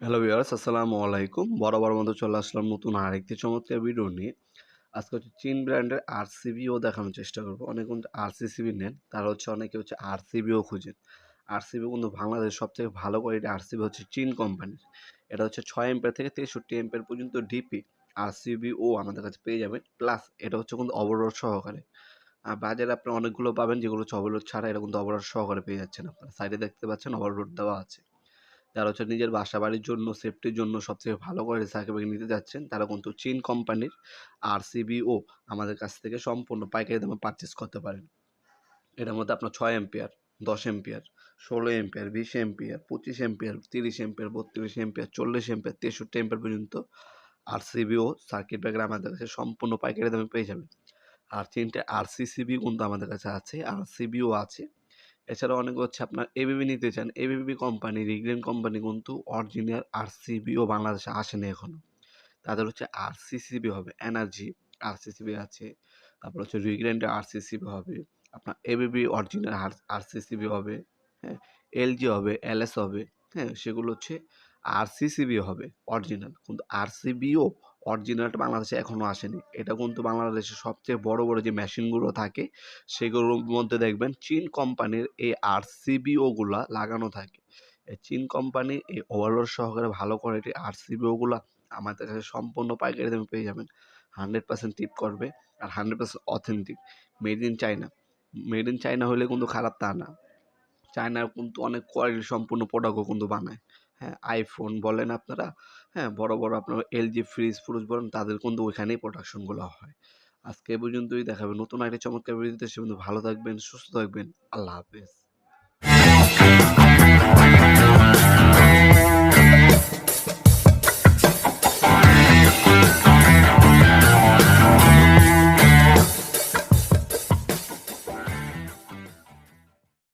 Hello viewers, আসসালামু আলাইকুম। বরাবর মতো চলে আসলাম নতুন আরেকটি চমৎকার ভিডিও নিয়ে। আজকে হচ্ছে চীন ব্র্যান্ডের আরসিবিও দেখানোর চেষ্টা করব। অনেক কিন্তু আরসিসিবি নেন, তারা হচ্ছে অনেকে হচ্ছে আরসিবিও খুঁজেন। আর আরসিবি কিন্তু বাংলাদেশ সবথেকে ভালো কোয়ালিটি আর আরসিবি হচ্ছে চীন কোম্পানির এটা হচ্ছে ছয় এম্পের থেকে তেষট্টি এম্পের পর্যন্ত ডিপি আরসিবি ও আমাদের কাছে পেয়ে যাবেন। প্লাস এটা হচ্ছে কিন্তু অবরোধ সহকারে। আর বাজারে আপনি অনেকগুলো পাবেন, যেগুলো হচ্ছে অবরোধ ছাড়া, এটা কিন্তু অবরোধ সহকারে পেয়ে যাচ্ছেন আপনারা। সাইডে দেখতে পাচ্ছেন অবরোধ দেওয়া আছে। যারা হচ্ছে নিজের বাসা বাড়ির জন্য সেফটির জন্য সবথেকে ভালো করে সার্কিট ব্রেকার নিতে যাচ্ছেন, তারা কিন্তু চীন কোম্পানির আরসিবিও আমাদের কাছ থেকে সম্পূর্ণ পাইকারি দামে পারচেস করতে পারেন। এটার মধ্যে আপনার ছয় এম্পিয়ার দশ এম্পিয়ার ষোলো এম্পিয়ার বিশ এম্পিয়ার পঁচিশ এম্পিয়ার তিরিশ এম্পিয়ার বত্রিশ এম্পিয়ার চল্লিশ এম্পিয়ার তেষট্টি এম্পিয়ার পর্যন্ত আরসিবিও সার্কিট ব্রেকার আমাদের কাছে সম্পূর্ণ পাইকারি দামে পেয়ে যাবেন। আর তিনটে আরসিসিবি কিন্তু আমাদের কাছে আছে আরসিবিও আছে। এছাড়া অনেকে হচ্ছে আপনার এবিবি নিতে চান এবিবি কোম্পানি রিগ্রেন কোম্পানি কিন্তু অরিজিনাল আরসিবিও বাংলাদেশে আসেনি এখনও তাদের হচ্ছে আরসিসিবি হবে এনার্জি আরসিসিবি আছে, তারপর হচ্ছে রিগ্রেন্টের আরসিসিবি হবে, আপনার এবিবি অরিজিনাল আরসিসিবি হবে হ্যাঁ এলজি হবে এলএস হবে হ্যাঁ সেগুলো হচ্ছে আরসিসিবি হবে অরিজিনাল কিন্তু আরসিবিও অরিজিনালটা বাংলাদেশে এখনও আসেনি। এটা কিন্তু বাংলাদেশের সবচেয়ে বড় বড় যে মেশিনগুলো থাকে, সেগুলোর মধ্যে দেখবেন চীন কোম্পানির এই আরসিবিওগুলা লাগানো থাকে। এই চীন কোম্পানি এই ওভারলোড সহকারে ভালো কোয়ালিটি কোয়ালিটির আরসিবিওগুলা আমাদের কাছে সম্পূর্ণ পাইকারি দামে পেয়ে যাবেন। হান্ড্রেড পার্সেন্ট টিপ করবে আর hundred percent authentic made in China made in China হলে কিন্তু খারাপ তা না। চায়নার কিন্তু অনেক কোয়ালিটি সম্পূর্ণ প্রোডাক্টও কিন্তু বানায়। হ্যাঁ আইফোন বলেন আপনারা হ্যাঁ বড় বড় আপনার এলজি ফ্রিজ ফ্রুজ বলেন, তাদের কিন্তু ওইখানেই প্রোডাকশনগুলো হয়। আজকে এ পর্যন্তই, দেখাবে নতুন একটা চমৎকার ভিডিওতে সে ভালো থাকবেন, সুস্থ থাকবেন, আল্লাহ হাফেজ।